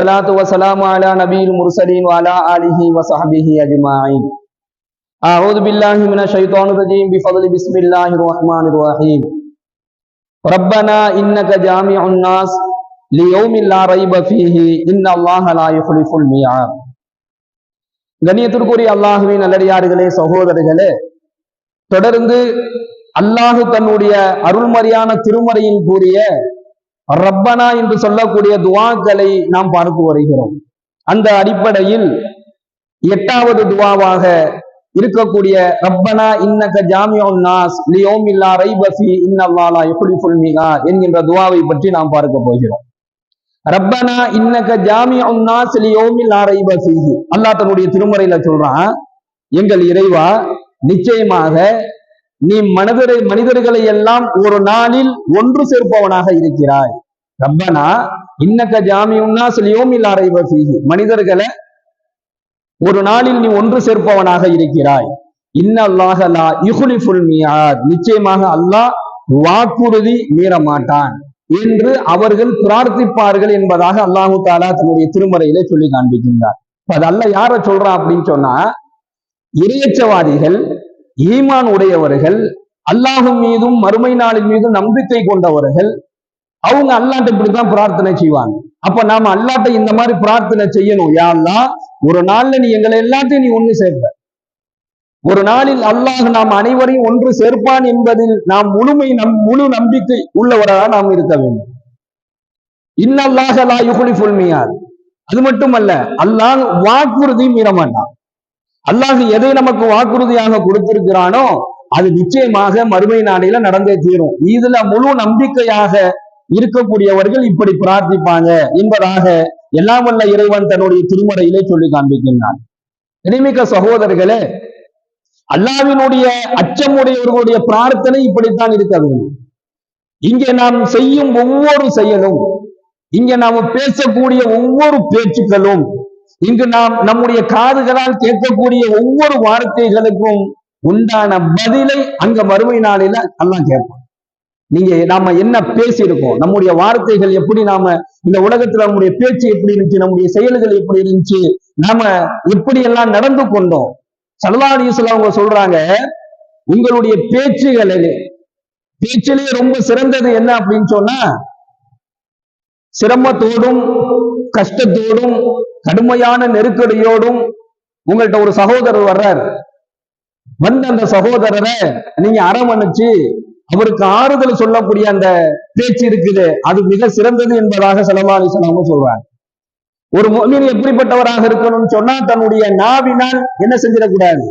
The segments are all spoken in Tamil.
والصلاة والسلام على نبي المرسلين وعلى آله وصحبه أجمعين أعوذ بالله من الشيطان الرجيم بفضل بسم الله الرحمن الرحيم ربنا إنك جامع الناس ليوم لا ريب فيه إن الله لا يخلف الميعاد கண்ணியத்திற்குரிய அல்லாஹுவின் நல்லடியார்களே சகோதரர்களே தொடர்ந்து அல்லாஹு தன்னுடைய அருள்மறையான திருமறையில் கூறிய ரப்பனா என்று சொல்லக்கூடிய துவாக்களை நாம் பார்த்து வருகிறோம். அந்த அடிப்படையில் எட்டாவது துவாவாக இருக்கக்கூடிய ரப்பனா இன்னக ஜாமியோன் நாஸ் லியோமில்லா ரைபஃபி இன்னல்லாலா எப்படி மிகா என்கின்ற துவாவை பற்றி நாம் பார்க்க போகிறோம். ரப்பனா இன்னக ஜாமியோன் நாஸ் லியோமில்லா ரைபசி அல்லாஹ் தன்னுடைய திருமறையில சொல்றான் எங்கள் இறைவா நிச்சயமாக நீ மனிதரை மனிதர்களை எல்லாம் ஒரு நாளில் ஒன்று சேர்ப்பவனாக இருக்கிறாய். ரப்பனா இன்னக்க ஜாமியுன்னா சொல்லியோம் இல்லாரை மனிதர்களை ஒரு நாளில் நீ ஒன்று சேர்ப்பவனாக இருக்கிறாய். இன்னல்லாஹலா யுகுலிஃபுல் மியாத். நிச்சயமாக அல்லாஹ் வாக்குறுதி மீற மாட்டான் என்று அவர்கள் பிரார்த்திப்பார்கள் என்பதாக அல்லாஹு தாலா தன்னுடைய திருமறையில சொல்லி காண்பிக்கின்றார். அது அல்ல யார சொல்றான் அப்படின்னு சொன்னா இறையச்சவாதிகள் ஈமான் உடையவர்கள் அல்லாஹும் மீதும் மறுமை நாளின் மீதும் நம்பிக்கை கொண்டவர்கள் அவங்க அல்லாட்ட இப்படித்தான் பிரார்த்தனை செய்வாங்க. அப்ப நாம அல்லாட்ட இந்த மாதிரி பிரார்த்தனை செய்யணும். யாரெல்லாம் ஒரு நாள்ல நீ எங்களை எல்லாத்தையும் நீ ஒண்ணு சேர்ப்ப. ஒரு நாளில் அல்லாஹ் நாம் அனைவரையும் ஒன்று சேர்ப்பான் என்பதில் நாம் முழுமை நம் முழு நம்பிக்கை உள்ளவராக நாம் இருக்க வேண்டும். இன்னல்லாஹ் லா யுகுலிஃபுல் மியாத். அது மட்டுமல்ல அல்லாஹ் வாக்குறுதி மீற மாட்டான் அல்லாஹ் எதை நமக்கு வாக்குறுதியாக கொடுத்திருக்கிறானோ அது நிச்சயமாக மறுமை நாளையில நடந்தே தீரும். இதுல முழு நம்பிக்கையாக இருக்கக்கூடியவர்கள் இப்படி பிரார்த்திப்பாங்க என்பதாக எல்லாம் வல்ல இறைவன் தன்னுடைய திருமறையிலே சொல்லி காண்பிக்கின்றான். இனிமிக்க சகோதரர்களே அல்லாவினுடைய அச்சமுடையவர்களுடைய பிரார்த்தனை இப்படித்தான் இருக்க வேண்டும். இங்கே நாம் செய்யும் ஒவ்வொரு செயலும் இங்கே நாம் பேசக்கூடிய ஒவ்வொரு பேச்சுக்களும் இங்கு நாம் நம்முடைய காதுகளால் கேட்கக்கூடிய ஒவ்வொரு வார்த்தைகளுக்கும் உண்டான பதிலை அங்க மறுமை நாளில எல்லாம் கேட்பான். நீங்க நாம என்ன பேசியிருக்கோம்? நம்முடைய வார்த்தைகள் எப்படி நாம இந்த உலகத்துல நம்முடைய பேச்சு எப்படி இருந்துச்சு நம்முடைய செயல்கள் எப்படி இருந்துச்சு நாம எப்படி எல்லாம் நடந்து கொண்டோம்? சல்லாடியசுல அவங்க சொல்றாங்க உங்களுடைய பேச்சுகள் பேச்சிலேயே ரொம்ப சிறந்தது என்ன அப்படின்னு சொன்னா சிரமத்தோடும் கஷ்டத்தோடும் கடுமையான நெருக்கடியோடும் உங்கள்கிட்ட ஒரு சகோதரர் வர்றார். வந்த அந்த சகோதரரை நீங்க அரவணைச்சு அவருக்கு ஆறுதல் சொல்லக்கூடிய அந்த பேச்சு இருக்குது. அது மிக சிறந்தது என்பதாக செலவாளி சொல்லாம சொல்றாங்க. ஒரு மொழி எப்படிப்பட்டவராக இருக்கணும்னு சொன்னா தன்னுடைய நாவினால் என்ன செஞ்சிடக்கூடாது?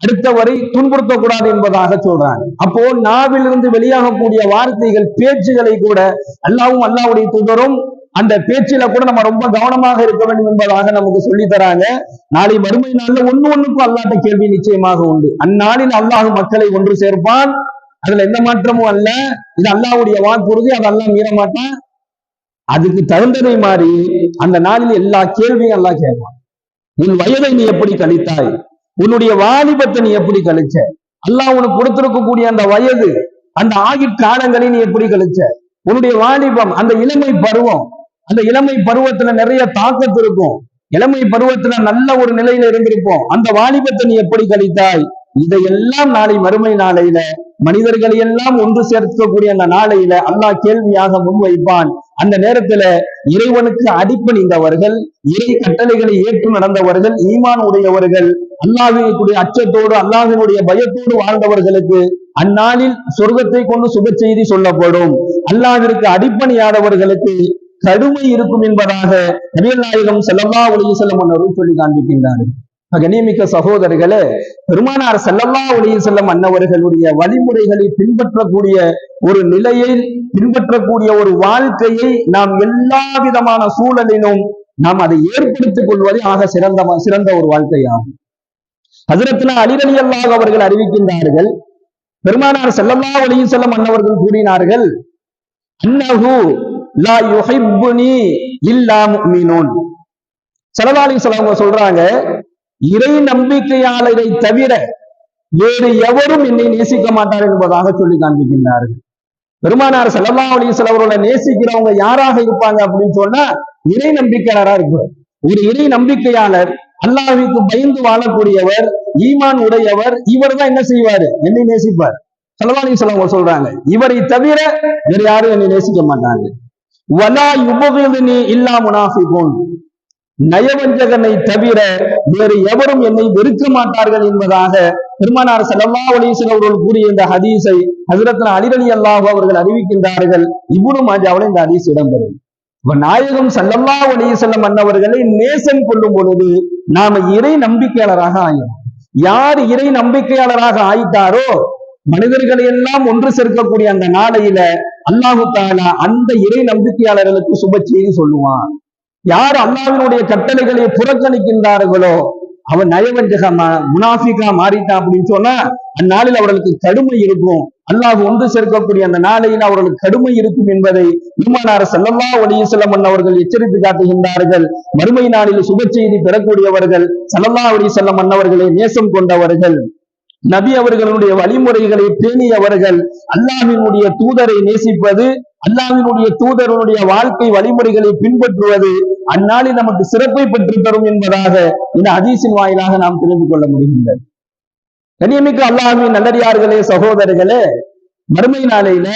அடுத்தவரை துன்புறுத்தக்கூடாது என்பதாக சொல்றாங்க. அப்போ நாவிலிருந்து வெளியாகக்கூடிய வார்த்தைகள் பேச்சுகளை கூட அல்லாவும் அல்லாவுடைய தூதரும் அந்த பேச்சில கூட நம்ம ரொம்ப கவனமாக இருக்க வேண்டும் என்பதாக நமக்கு சொல்லி தராங்க. நாளை மறுமை நாள்ல ஒண்ணு ஒண்ணுக்கும் அல்லாட்ட கேள்வி நிச்சயமாக உண்டு. அந்நாளில் அல்லாஹ் மக்களை ஒன்று சேர்ப்பான். அதுல எந்த மாற்றமும் அல்ல. இது அல்லாவுடைய வாக்குறுதி அது அல்லா மீற மாட்டான் அதுக்கு தகுந்ததை மாறி அந்த நாளில் எல்லா கேள்வியும் எல்லாம் கேட்பான். உன் வயதை நீ எப்படி கழித்தாய்? உன்னுடைய வாலிபத்தை நீ எப்படி கழிச்ச? அல்லாஹ் உனக்கு கொடுத்திருக்கக்கூடிய அந்த வயது அந்த ஆகிற்காலங்களை நீ எப்படி கழிச்ச? உன்னுடைய வாலிபம் அந்த இளமை பருவம் அந்த இளமை பருவத்துல நிறைய தாக்கத்து இருக்கும். இளமை பருவத்துல நல்ல ஒரு நிலையில இருந்திருப்போம். அந்த வாலிபத்தை நீ எப்படி கழித்தாய்? இதையெல்லாம் நாளை மறுமை நாளையில மனிதர்களை எல்லாம் ஒன்று சேர்க்கக்கூடிய அந்த நாளையில அல்லாஹ் கேள்வியாக முன்வைப்பான் அந்த நேரத்துல இறைவனுக்கு அடிப்பணிந்தவர்கள் இறை கட்டளைகளை ஏற்று நடந்தவர்கள் ஈமான் உடையவர்கள் அல்லாஹினுடைய அச்சத்தோடு அல்லாஹினுடைய பயத்தோடு வாழ்ந்தவர்களுக்கு அந்நாளில் சொர்க்கத்தை கொண்டு சுப செய்தி சொல்லப்படும். அல்லாவிற்கு அடிப்பணியாதவர்களுக்கு கடுமை இருக்கும் என்பதாக நபியல் நாயகம் செல்லல்லா ஒளிய செல்லம் சொல்லி காண்பிக்கின்றார்கள். கண்ணியமிக்க சகோதரர்களே பெருமானார் செல்லல்லா ஒளிய செல்லம் அன்னவர்களுடைய வழிமுறைகளை பின்பற்றக்கூடிய ஒரு நிலையை பின்பற்றக்கூடிய ஒரு வாழ்க்கையை நாம் எல்லா விதமான சூழலிலும் நாம் அதை ஏற்படுத்திக் கொள்வதே ஆக சிறந்த சிறந்த ஒரு வாழ்க்கையாகும். அதிரத்தின அலிரலி அல்லாஹ் அவர்கள் அறிவிக்கின்றார்கள் பெருமானார் செல்லல்லா ஒளிய செல்லம் அன்னவர்கள் கூறினார்கள் அன்னஹு லா யுஹிப்புனி இல்லா சொல்றாங்க இறை நம்பிக்கையாளரை தவிர வேறு எவரும் என்னை நேசிக்க மாட்டார் என்பதாக சொல்லி காண்பிக்கின்றார்கள். பெருமானார் செல்லல்லா அலிசல் செலவர்களை நேசிக்கிறவங்க யாராக இருப்பாங்க அப்படின்னு சொன்னா இறை நம்பிக்கையாளரா இருப்பார். ஒரு இறை நம்பிக்கையாளர் அல்லாஹிற்கு பயந்து வாழக்கூடியவர் ஈமான் உடையவர் இவர் தான் என்ன செய்வாரு? என்னை நேசிப்பார். சலவானி சொல்லுவாங்க சொல்றாங்க இவரை தவிர வேற யாரும் என்னை நேசிக்க மாட்டாங்க வலா யுபகிதுனி இல்லா முனாஃபிகோன். நயவஞ்சகனை தவிர வேறு எவரும் என்னை வெறுக்க மாட்டார்கள் என்பதாக பெருமானார் ஸல்லல்லாஹு ஒலீசன் அவர்கள் கூறிய இந்த ஹதீஸை ஹசரத்ன அலிரலி அல்லாஹு அவர்கள் அறிவிக்கின்றார்கள். இவ்வளவு மாஜாவில் இந்த ஹதீஸ் இடம்பெறும். இப்ப நாயகம் செல்லம்மா அலைஹி மன்னவர்களை அன்னவர்களை நேசம் கொள்ளும் பொழுது நாம இறை நம்பிக்கையாளராக ஆயிடும். யார் இறை நம்பிக்கையாளராக ஆயிட்டாரோ மனிதர்களை எல்லாம் ஒன்று சேர்க்கக்கூடிய அந்த நாளையில அல்லாஹு தாலா அந்த இறை நம்பிக்கையாளர்களுக்கு சுப செய்தி சொல்லுவான். யார் அல்லாவினுடைய கட்டளைகளை புறக்கணிக்கின்றார்களோ அவன் நயவஞ்சக முனாஃபிகா மாறிட்டான் அப்படின்னு சொன்னா அந்நாளில் அவர்களுக்கு கடுமை இருக்கும். அல்லாஹ் ஒன்று சேர்க்கக்கூடிய அந்த நாளையில் அவர்களுக்கு கடுமை இருக்கும் என்பதை பெருமானார் ஸல்லல்லாஹு அலைஹி வஸல்லம் அவர்கள் எச்சரித்து காட்டுகின்றார்கள். மறுமை நாளில் சுப செய்தி பெறக்கூடியவர்கள் ஸல்லல்லாஹு அலைஹி வஸல்லம் அன்னவர்களை நேசம் கொண்டவர்கள். நபி அவர்களுடைய வழிமுறைகளை பேணியவர்கள் அல்லாவினுடைய தூதரை நேசிப்பது அல்லாவினுடைய தூதருடைய வாழ்க்கை வழிமுறைகளை பின்பற்றுவது அந்நாளில் நமக்கு சிறப்பை பெற்று தரும் என்பதாக இந்த அதிசின் வாயிலாக நாம் தெரிந்து கொள்ள முடிகின்றது. கனியமிக்க அல்லாஹின் நல்லடியார்களே சகோதரர்களே மறுமை நாளையில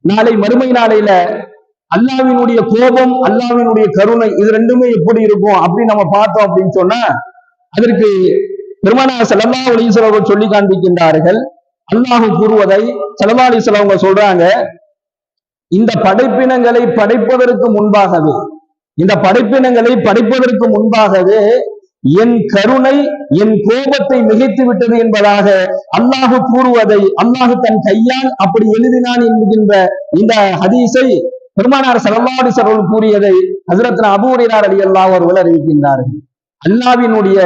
நாளை மறுமை நாளையில அல்லாவினுடைய கோபம் அல்லாவினுடைய கருணை இது ரெண்டுமே எப்படி இருக்கும் அப்படின்னு நம்ம பார்த்தோம் அப்படின்னு சொன்னா அதற்கு பெருமானா ஸல்லல்லாஹு அலைஹி அவர்கள் சொல்லி காண்பிக்கின்றார்கள். அல்லாஹு கூறுவதை ஸல்லல்லாஹு அலைஹி அவங்க சொல்றாங்க இந்த படைப்பினங்களை படைப்பதற்கு முன்பாகவே இந்த படைப்பினங்களை படைப்பதற்கு முன்பாகவே என் கருணை என் கோபத்தை மிகைத்து விட்டது என்பதாக அல்லாஹு கூறுவதை அல்லாஹு தன் கையால் அப்படி எழுதினான் என்கின்ற இந்த ஹதீஸை பெருமானார் ஸல்லல்லாஹு அலைஹி கூறியதை ஹஜரத் அபூரினார் ஹுரைரா ஒருவர் அவர்கள் அறிவிக்கின்றார்கள். அல்லாவினுடைய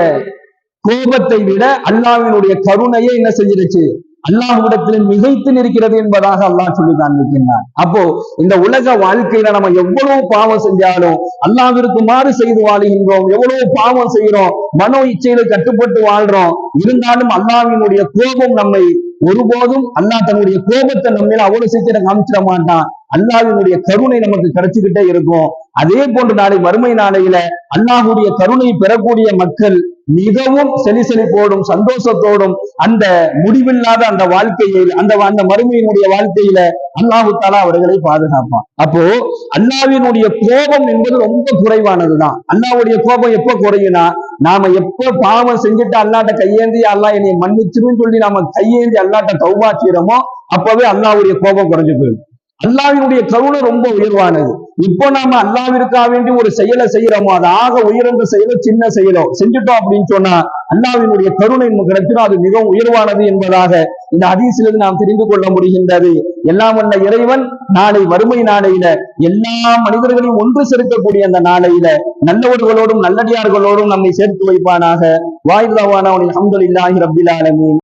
கோபத்தை விட அல்லாவினுடைய கருணையை என்ன செஞ்சிருச்சு? அல்லாஹ்விடத்தில் மிகைத்து நிற்கிறது என்பதாக அல்லாஹ் சொல்லி காண்பிக்கின்றான். அப்போ இந்த உலக வாழ்க்கையில நம்ம எவ்வளவு பாவம் செஞ்சாலும் அல்லாஹிற்குமாறு செய்து வாழுகின்றோம். எவ்வளவு பாவம் செய்யறோம் மனோ இச்சையில கட்டுப்பட்டு வாழ்றோம். இருந்தாலும் அல்லாவினுடைய கோபம் நம்மை ஒருபோதும் அல்லா தன்னுடைய கோபத்தை நம்ம அவ்வளவு சீக்கிரம் காமிச்சிட மாட்டான். அல்லாஹினுடைய கருணை நமக்கு கிடைச்சுக்கிட்டே இருக்கும். அதே போன்று நாளை வறுமை நாளையில அல்லாஹுடைய கருணை பெறக்கூடிய மக்கள் மிகவும் செலிசெலிப்போடும் சந்தோஷத்தோடும் அந்த முடிவில்லாத அந்த வாழ்க்கையில் அந்த அந்த மறுமையினுடைய வாழ்க்கையில அல்லாஹு தாலா அவர்களை பாதுகாப்பான். அப்போ அல்லாவினுடைய கோபம் என்பது ரொம்ப குறைவானதுதான். அல்லாவுடைய கோபம் எப்ப குறையும்னா நாம எப்ப பாவம் செஞ்சுட்டு அல்லாட்ட கையேந்தி அல்லாஹ் என்னை மன்னிச்சிருன்னு சொல்லி நாம கையேந்தி அல்லாட்ட தௌபா செய்யறோமோ அப்பவே அல்லாவுடைய கோபம் குறைஞ்சு போயிடும். அல்லாவினுடைய கருணை ரொம்ப உயர்வானது. இப்போ நாம அல்லாவிற்காக வேண்டி ஒரு செயலை செய்யறோமோ அது ஆக உயர்ந்த செயலோ சின்ன செயலோ செஞ்சுட்டோம் அப்படின்னு சொன்னா அல்லாவினுடைய கருணை கிடைச்சிடும். அது மிகவும் உயர்வானது என்பதாக இந்த அதிசிலிருந்து நாம் தெரிந்து கொள்ள முடிகின்றது. எல்லாம் வந்த இறைவன் நாளை வறுமை நாளையில எல்லா மனிதர்களையும் ஒன்று சேர்க்கக்கூடிய அந்த நாளையில நல்லவர்களோடும் நல்லடியார்களோடும் நம்மை சேர்த்து வைப்பானாக. வாயுதாவான அல்ஹம்துலில்லாஹி ரப்பில் ஆலமீன்.